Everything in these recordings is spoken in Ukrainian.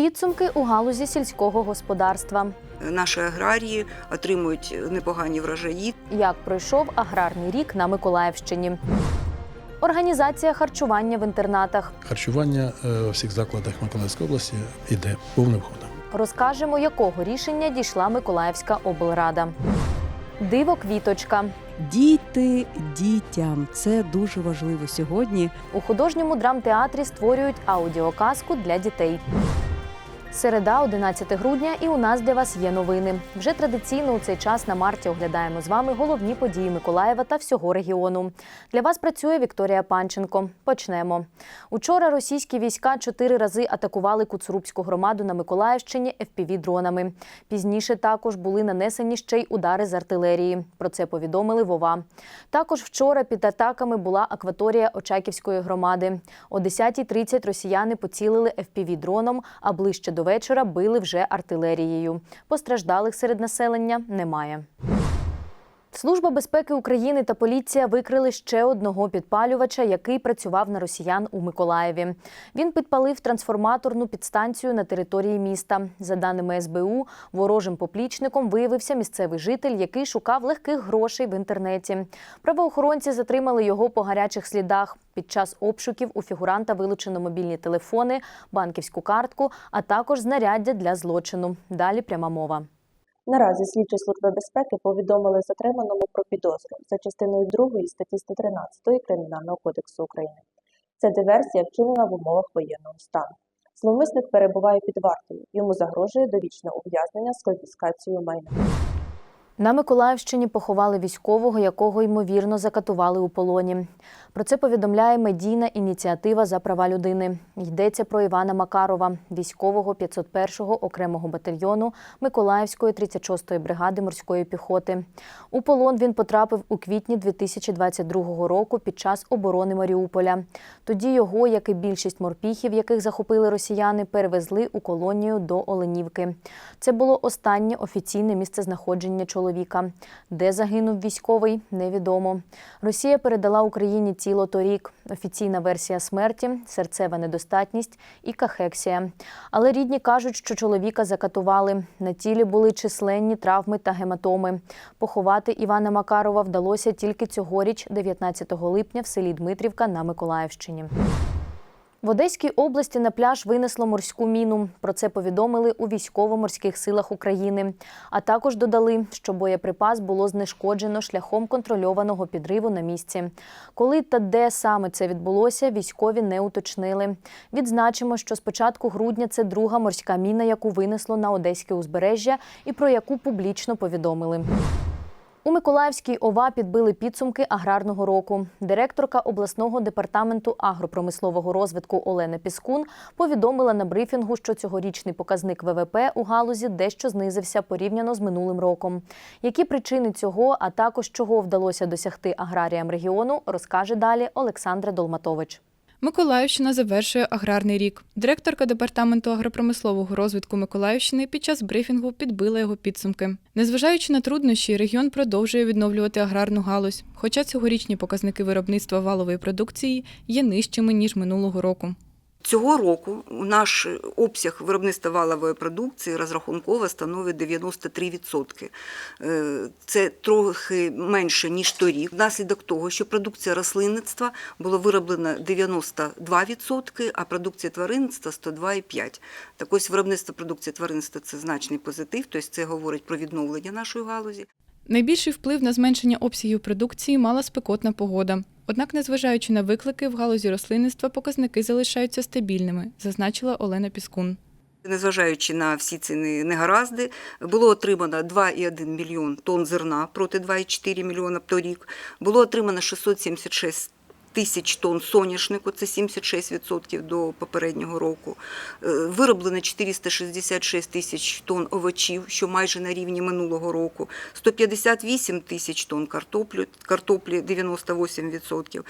Підсумки у галузі сільського господарства. Наші аграрії отримують непогані врожаї. Як пройшов аграрний рік на Миколаївщині. Організація харчування в інтернатах. Харчування е, у всіх закладах Миколаївської області йде повним ходом. Розкажемо, якого рішення дійшла Миколаївська облрада. Диво квіточка. Діти дітям це дуже важливо сьогодні. У художньому драмтеатрі створюють аудіоказку для дітей. Середа, 11 грудня, і у нас для вас є новини. Вже традиційно у цей час на марті оглядаємо з вами головні події Миколаєва та всього регіону. Для вас працює Вікторія Панченко. Почнемо. Учора російські війська чотири рази атакували Куцурубську громаду на Миколаївщині FPV-дронами. Пізніше також були нанесені ще й удари з артилерії. Про це повідомили Вова. Також вчора під атаками була акваторія Очаківської громади. О 10.30 росіяни поцілили FPV-дроном, а ближче до вечора били вже артилерією. Постраждалих серед населення немає. Служба безпеки України та поліція викрили ще одного підпалювача, який працював на росіян у Миколаєві. Він підпалив трансформаторну підстанцію на території міста. За даними СБУ, ворожим поплічником виявився місцевий житель, який шукав легких грошей в інтернеті. Правоохоронці затримали його по гарячих слідах. Під час обшуків у фігуранта вилучено мобільні телефони, банківську картку, а також знаряддя для злочину. Далі пряма мова. Наразі слідчі служби безпеки повідомили затриманому про підозру за частиною 2 статті 113 Кримінального кодексу України. Це диверсія, вчинена в умовах воєнного стану. Зловмисник перебуває під вартою. Йому загрожує довічне ув'язнення з конфіскацією майна. На Миколаївщині поховали військового, якого ймовірно закатували у полоні. Про це повідомляє медійна ініціатива за права людини. Йдеться про Івана Макарова, військового 501-го окремого батальйону Миколаївської 36-ї бригади морської піхоти. У полон він потрапив у квітні 2022 року під час оборони Маріуполя. Тоді його, як і більшість морпіхів, яких захопили росіяни, перевезли у колонію до Оленівки. Це було останнє офіційне місцезнаходження чоловіка. Де загинув військовий, невідомо. Росія передала Україні тіло торік. Офіційна версія смерті серцева недостатність і кахексія. Але рідні кажуть, що чоловіка закатували. На тілі були численні травми та гематоми. Поховати Івана Макарова вдалося тільки цьогоріч, 19 липня, в селі Дмитрівка на Миколаївщині. В Одеській області на пляж винесло морську міну. Про це повідомили у військово-морських силах України. А також додали, що боєприпас було знешкоджено шляхом контрольованого підриву на місці. Коли та де саме це відбулося, військові не уточнили. Відзначимо, що з початку грудня це друга морська міна, яку винесло на одеське узбережжя, і про яку публічно повідомили. У Миколаївській ОВА підбили підсумки аграрного року. Директорка обласного департаменту агропромислового розвитку Олена Піскун повідомила на брифінгу, що цьогорічний показник ВВП у галузі дещо знизився порівняно з минулим роком. Які причини цього, а також чого вдалося досягти аграріям регіону, розкаже далі Олександра Долматович. Миколаївщина завершує аграрний рік. Директорка департаменту агропромислового розвитку Миколаївщини під час брифінгу підбила його підсумки. Незважаючи на труднощі, регіон продовжує відновлювати аграрну галузь, хоча цьогорічні показники виробництва валової продукції є нижчими ніж минулого року. Цього року наш обсяг виробництва валової продукції розрахунково становить 93%. Е, Це трохи менше, ніж торік. Внаслідок того, що продукція рослинництва було вироблено 92%, а продукція тваринництва 102,5%. Так ось виробництво продукції тваринництва – це значний позитив, тобто це говорить про відновлення нашої галузі. Найбільший вплив на зменшення обсягів продукції мала спекотна погода. Однак, незважаючи на виклики, в галузі рослинництва показники залишаються стабільними, зазначила Олена Піскун. Незважаючи на всі ці негаразди, було отримано 2,1 мільйон тонн зерна проти 2,4 мільйона торік. Було отримано 676 тисяч тонн соняшнику, це 76% до попереднього року. Е, Вироблено 466 тисяч тонн овочів, що майже на рівні минулого року. 158 тисяч тонн картоплі, картоплі 98%.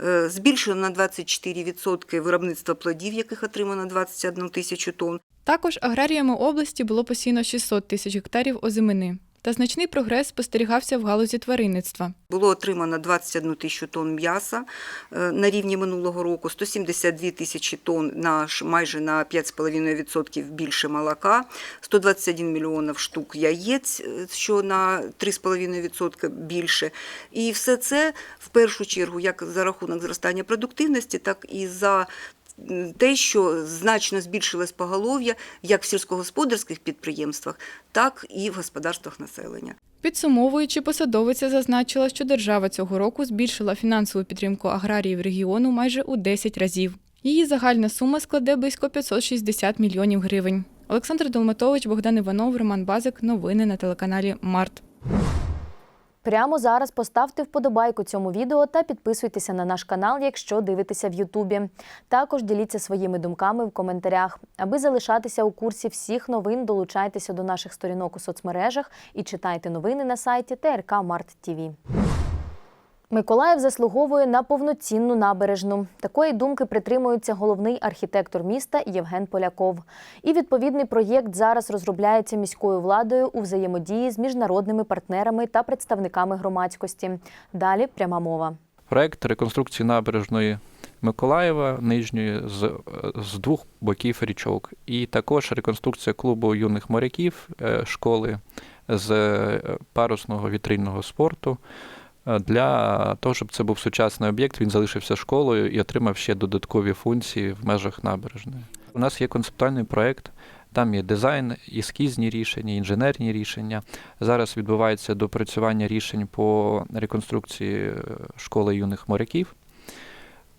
Е, Збільшено на 24% виробництва плодів, яких отримано 21 тисячу тонн. Також аграріями області було посіяно 600 тисяч гектарів озимини. Та значний прогрес спостерігався в галузі тваринництва. Було отримано 21 тисячу тонн м'яса е, на рівні минулого року, 172 тисячі тонн на майже на 5,5% більше молока, 121 мільйонів штук яєць, е, що на 3,5% більше. І все це в першу чергу як за рахунок зростання продуктивності, так і за те, що значно збільшилось поголов'я як в сільськогосподарських підприємствах, так і в господарствах населення. Підсумовуючи, посадовиця зазначила, що держава цього року збільшила фінансову підтримку аграріїв регіону майже у 10 разів. Її загальна сума складе близько 560 мільйонів гривень. Олександр Долматович, Богдан Іванов, Роман Базик. Новини на телеканалі Март. Прямо зараз поставте вподобайку цьому відео та підписуйтеся на наш канал, якщо дивитеся в Ютубі. Також діліться своїми думками в коментарях. Аби залишатися у курсі всіх новин, долучайтеся до наших сторінок у соцмережах і читайте новини на сайті ТРК Март ТІВІ. Миколаїв заслуговує на повноцінну набережну. Такої думки притримується головний архітектор міста Євген Поляков. І відповідний проєкт зараз розробляється міською владою у взаємодії з міжнародними партнерами та представниками громадськості. Далі пряма мова. Проект реконструкції набережної Миколаєва нижньої з, з двох боків річок, і також реконструкція клубу юних моряків е, школи з е, парусного вітрильного спорту. Е, Для того, щоб це був сучасний об'єкт, він залишився школою і отримав ще додаткові функції в межах набережної. У нас є концептуальний проект, там є дизайн, ескізні рішення, інженерні рішення. Зараз відбувається допрацювання рішень по реконструкції е, школи юних моряків.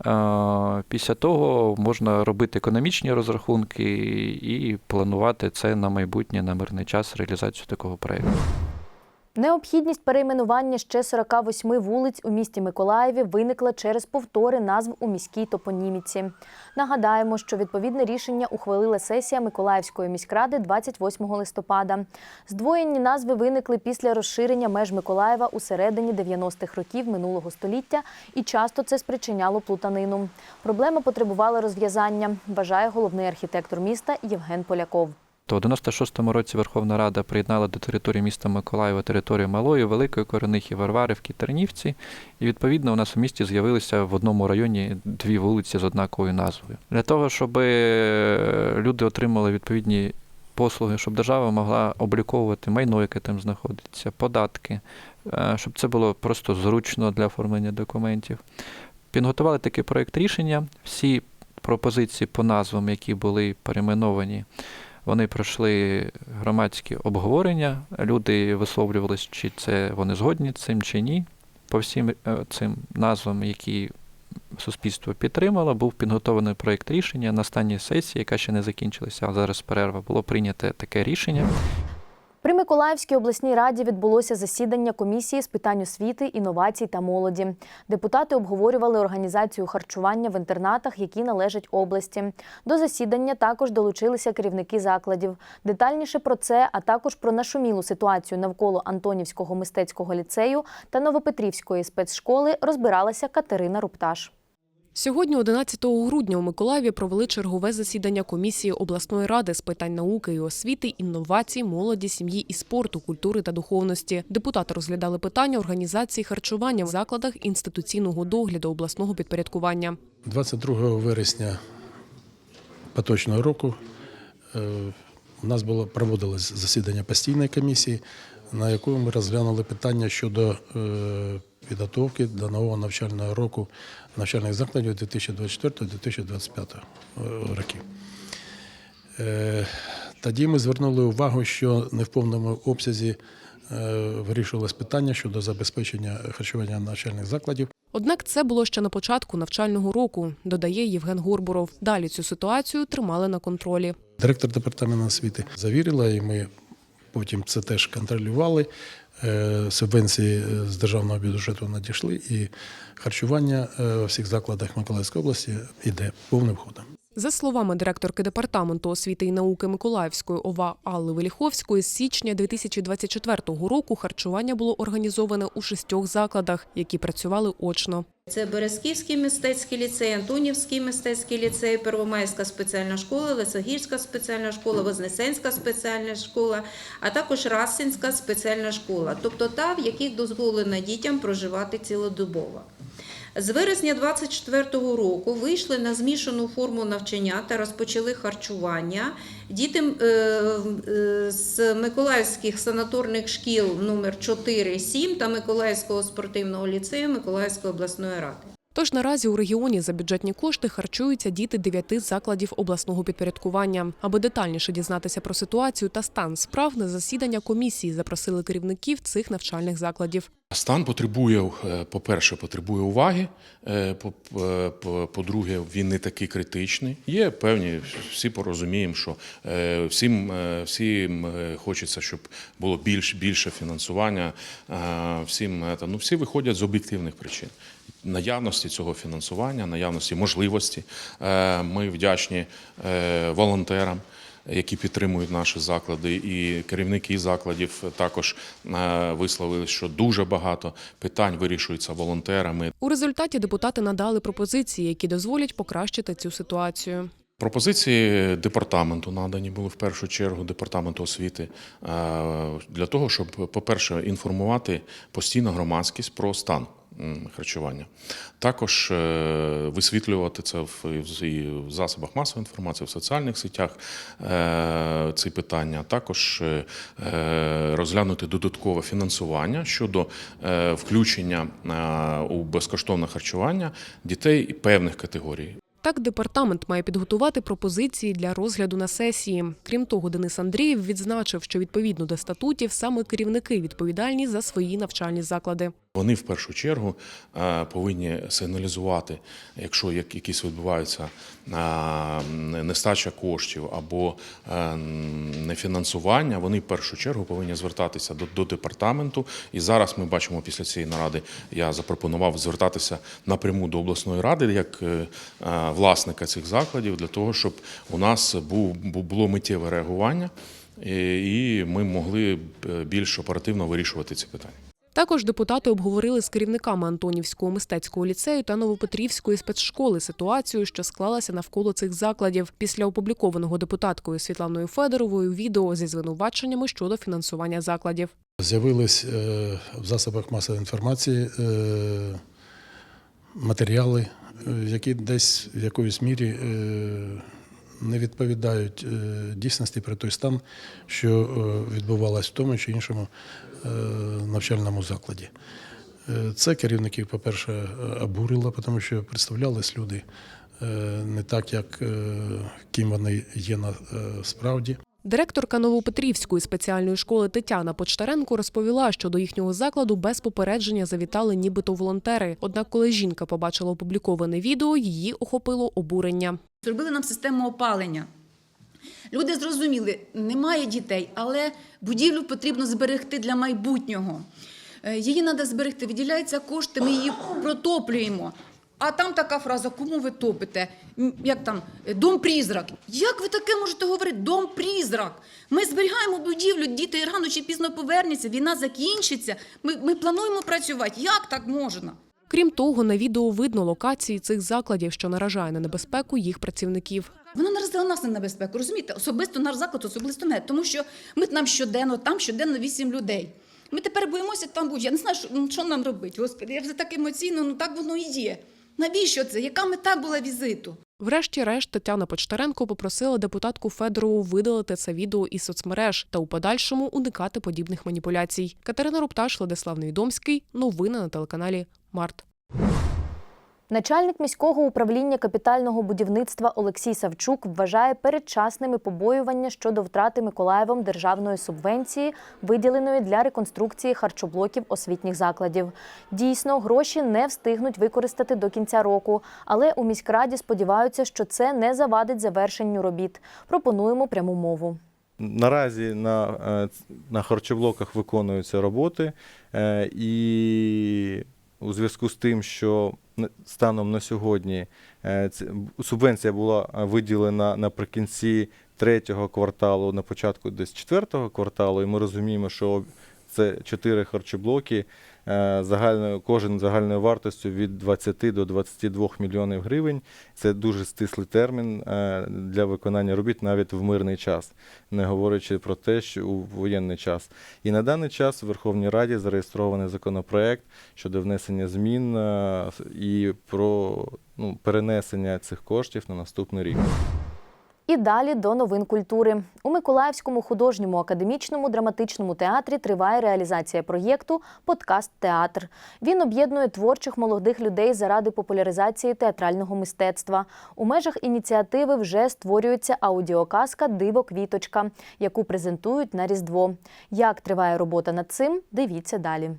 Е, Після того можна робити економічні розрахунки і планувати це на майбутнє, на мирний час, реалізацію такого проєкту. Необхідність перейменування ще 48 вулиць у місті Миколаєві виникла через повтори назв у міській топоніміці. Нагадаємо, що відповідне рішення ухвалила сесія Миколаївської міськради 28 листопада. Здвоєні назви виникли після розширення меж Миколаєва у середині 90-х років минулого століття, і часто це спричиняло плутанину. Проблема потребувала розв'язання, вважає головний архітектор міста Євген Поляков. То у 96-му році Верховна Рада приєднала до території міста Миколаєва територію Малої, Великої Коренихи, Варварівки, Тернівці. І відповідно у нас у місті з'явилися в одному районі дві вулиці з однаковою назвою. Для того, щоб е, люди отримали відповідні послуги, щоб держава могла обліковувати майно, яке там знаходиться, податки, е, щоб це було просто зручно для оформлення документів. Підготували такий проєкт рішення. Всі пропозиції по назвам, які були перейменовані, вони пройшли громадські обговорення. Люди висловлювалися, чи це вони згодні з цим, чи ні. По всім е, цим назвам, які суспільство підтримало, був підготовлений проєкт рішення на останній сесії, яка ще не закінчилася, а зараз перерва. Було прийнято таке рішення. При Миколаївській обласній раді відбулося засідання комісії з питань освіти, інновацій та молоді. Депутати обговорювали організацію харчування в інтернатах, які належать області. До засідання також долучилися керівники закладів. Детальніше про це, а також про нашумілу ситуацію навколо Антонівського мистецького ліцею та Новопетрівської спецшколи розбиралася Катерина Рупташ. Сьогодні, 11 грудня, у Миколаєві провели чергове засідання комісії обласної ради з питань науки і освіти, інновацій, молоді, сім'ї і спорту, культури та духовності. Депутати розглядали питання організації харчування в закладах інституційного догляду обласного підпорядкування. 22 вересня поточного року е, у нас було проводилось засідання постійної комісії, на якому ми розглянули питання щодо е, підготовки до нового навчального року навчальних закладів 2024-2025 років. Е, Тоді ми звернули увагу, що не в повному обсязі е, вирішувалось питання щодо забезпечення харчування навчальних закладів. Однак це було ще на початку навчального року, додає Євген Горбуров. Далі цю ситуацію тримали на контролі. Директор департаменту освіти завірила, і ми потім це теж контролювали. Е, Субвенції з державного бюджету надійшли, і харчування в у всіх закладах Миколаївської області йде повним ходом. За словами директорки департаменту освіти і науки Миколаївської ОВА Алли Веліховської, з січня 2024 року харчування було організоване у шістьох закладах, які працювали очно. Це Березківський мистецький ліцей, Антонівський мистецький ліцей, Первомайська спеціальна школа, Лисогірська спеціальна школа, Вознесенська спеціальна школа, а також Расинська спеціальна школа, тобто та, в яких дозволено дітям проживати цілодобово. З вересня 2024 року вийшли на змішану форму навчання та розпочали харчування. Діти е, з Миколаївських санаторних шкіл номер 4-7 та Миколаївського спортивного ліцею Миколаївської обласної ради. Тож наразі у регіоні за бюджетні кошти харчуються діти дев'яти закладів обласного підпорядкування. Аби детальніше дізнатися про ситуацію та стан справ на засідання комісії запросили керівників цих навчальних закладів. Стан потребує, е, по-перше, потребує уваги. е, е, по- По-друге, він не такий критичний. Є певні, всі порозуміємо, що всім, всім хочеться, щоб було більш, більше фінансування. Всім, ну, всі виходять з об'єктивних причин. Наявності цього фінансування, наявності можливості. Ми вдячні волонтерам які підтримують наші заклади, і керівники закладів також е, висловили, що дуже багато питань вирішується волонтерами. У результаті депутати надали пропозиції, які дозволять покращити цю ситуацію. Пропозиції департаменту надані були в першу чергу департаменту освіти е, для того, щоб, по-перше, інформувати постійно громадськість про стан харчування. Також е, висвітлювати це в, засобах масової інформації, в соціальних сетях е, ці питання. Також е, розглянути додаткове фінансування щодо включення у безкоштовне харчування дітей певних категорій. Так, департамент має підготувати пропозиції для розгляду на сесії. Крім того, Денис Андрієв відзначив, що відповідно до статутів саме керівники відповідальні за свої навчальні заклади. Вони в першу чергу е, повинні сигналізувати, якщо як- якісь відбуваються е, нестача коштів або е, нефінансування, вони в першу чергу повинні звертатися до, до департаменту. І зараз ми бачимо після цієї наради, я запропонував звертатися напряму до обласної ради як власника цих закладів, для того, щоб у нас було миттєве реагування. і- ми могли більш оперативно вирішувати ці питання. Також депутати обговорили з керівниками Антонівського мистецького ліцею та Новопетрівської спецшколи ситуацію, що склалася навколо цих закладів після опублікованого депутаткою Світланою Федоровою відео зі звинуваченнями щодо фінансування закладів. З'явились е, в засобах масової інформації е, матеріали, е, які десь в якоїсь мірі не відповідають е, дійсності про той стан, що е, відбувалось в тому чи іншому е, навчальному закладі. Це керівників, по-перше, обурило, тому що представлялись люди не так, як ким вони є насправді. справді. Директорка Новопетрівської спеціальної школи Тетяна Почтаренко розповіла, що до їхнього закладу без попередження завітали нібито волонтери. Однак, коли жінка побачила опубліковане відео, її охопило обурення. Зробили нам систему опалення. Люди зрозуміли, немає дітей, але будівлю потрібно зберегти для майбутнього. Е, Її треба зберегти, виділяються кошти, ми її протоплюємо. А там така фраза: кому ви топите? Як там е, дом призрак. Як ви таке можете говорити? Дом призрак. Ми зберігаємо будівлю, діти рано чи пізно повернуться, війна закінчиться. Ми, ми плануємо працювати. Як так можна? Крім того, на відео видно локації цих закладів, що наражає на небезпеку їх працівників. Вона наразила нас на небезпеку, розумієте? Особисто наш заклад, особисто не. Тому що ми там щоденно, там щоденно вісім людей. Ми тепер боїмося там бути. Я не знаю, що, що нам робити. Господи, я вже так емоційно, ну так воно і є. Навіщо це? Яка мета була візиту? Врешті-решт Тетяна Почтаренко попросила депутатку Федорову видалити це відео із соцмереж та у подальшому уникати подібних маніпуляцій. Катерина Рупташ, Владислав Невідомський. Новини на телеканалі Март. Начальник міського управління капітального будівництва Олексій Савчук вважає передчасними побоювання щодо втрати Миколаєвом державної субвенції, виділеної для реконструкції харчоблоків освітніх закладів. Дійсно, гроші не встигнуть використати до кінця року, але у міськраді сподіваються, що це не завадить завершенню робіт. Пропонуємо пряму мову. Наразі на, е, на харчоблоках виконуються роботи, е, і у зв'язку з тим, що станом на сьогодні е, субвенція була е, виділена наприкінці третього кварталу, на початку десь четвертого кварталу, і ми розуміємо, що це чотири харчоблоки загальною, кожен загальною вартістю від 20 до 22 мільйонів гривень. Це дуже стислий термін е, для виконання робіт навіть в мирний час, не говорячи про те, що у воєнний час. І на даний час у Верховній Раді зареєстрований законопроект щодо внесення змін е, і про ну, перенесення цих коштів на наступний рік. Далі до новин культури. У Миколаївському художньому академічному драматичному театрі триває реалізація проєкту Подкаст Театр. Він об'єднує творчих молодих людей заради популяризації театрального мистецтва. У межах ініціативи вже створюється аудіоказка Диво квіточка, яку презентують на Різдво. Як триває робота над цим? Дивіться далі.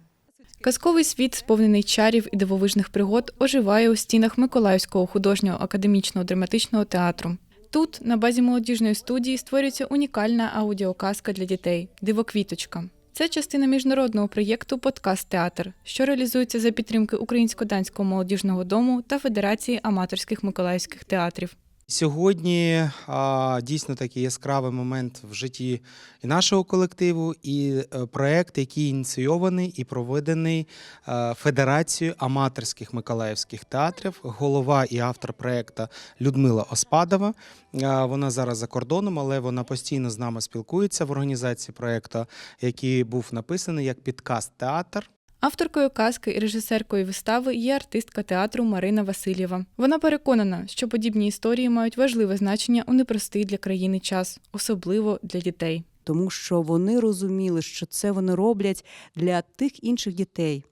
Казковий світ, сповнений чарів і дивовижних пригод, оживає у стінах Миколаївського художнього академічного драматичного театру. Тут, на базі молодіжної студії, створюється унікальна аудіоказка для дітей Дивоквіточка. Це частина міжнародного проєкту Подкаст Театр, що реалізується за підтримки Українсько-данського молодіжного дому та Федерації аматорських миколаївських театрів. Сьогодні а, дійсно такий яскравий момент в житті і нашого колективу, і е, проект, який ініційований і проведений е, Федерацією аматорських миколаївських театрів. Голова і автор проекту Людмила Оспадова. Е, Вона зараз за кордоном, але вона постійно з нами спілкується в організації проекту, який був написаний як підкаст театр. Авторкою казки і режисеркою вистави є артистка театру Марина Васильєва. Вона переконана, що подібні історії мають важливе значення у непростий для країни час, особливо для дітей. тому що вони розуміли, що це вони роблять для тих інших дітей,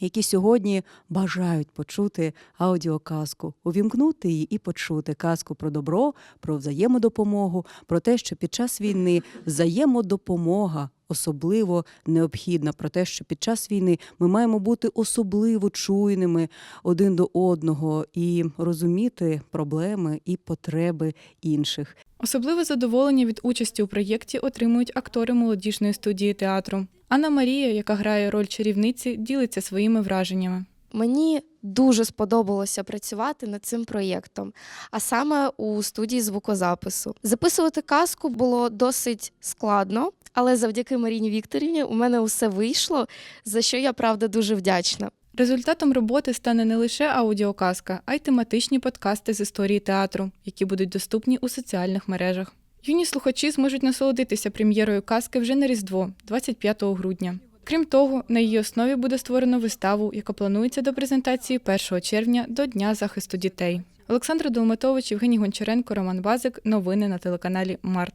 які сьогодні бажають почути аудіоказку, увімкнути її і почути казку про добро, про взаємодопомогу, про те, що під час війни взаємодопомога особливо необхідна, про те, що під час війни ми маємо бути особливо чуйними один до одного і розуміти проблеми і потреби інших. Особливе задоволення від участі у проєкті отримують актори молодіжної студії театру. Анна Марія, яка грає роль чарівниці, ділиться своїми враженнями. Мені дуже сподобалося працювати над цим проєктом, а саме у студії звукозапису. Записувати казку було досить складно, але завдяки Маріні Вікторівні у мене усе вийшло, за що я правда дуже вдячна. Результатом роботи стане не лише аудіоказка, а й тематичні подкасти з історії театру, які будуть доступні у соціальних мережах. Юні слухачі зможуть насолодитися прем'єрою казки вже на Різдво, 25 грудня. Крім того, на її основі буде створено виставу, яка планується до презентації 1 червня до Дня захисту дітей. Олександр Долматович, Євгеній Гончаренко, Роман Базик. Новини на телеканалі Март.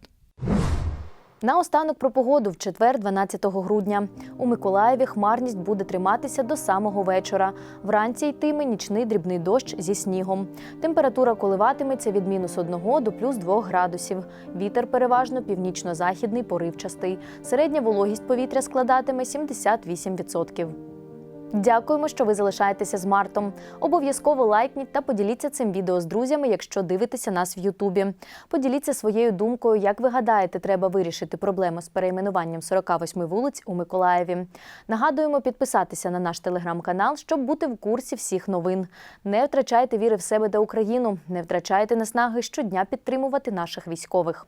Наостанок про погоду в четвер, 12 грудня. У Миколаєві хмарність буде триматися до самого вечора. Вранці йтиме нічний дрібний дощ зі снігом. Температура коливатиметься від мінус 1 до плюс 2 градусів. Вітер переважно північно-західний поривчастий. Середня вологість повітря складатиме 78%. Дякуємо, що ви залишаєтеся з Мартом. Обов'язково лайкніть та поділіться цим відео з друзями, якщо дивитеся нас в Ютубі. Поділіться своєю думкою, як ви гадаєте, треба вирішити проблему з перейменуванням 48 вулиць у Миколаєві. Нагадуємо підписатися на наш телеграм-канал, щоб бути в курсі всіх новин. Не втрачайте віри в себе та Україну, не втрачайте наснаги щодня підтримувати наших військових.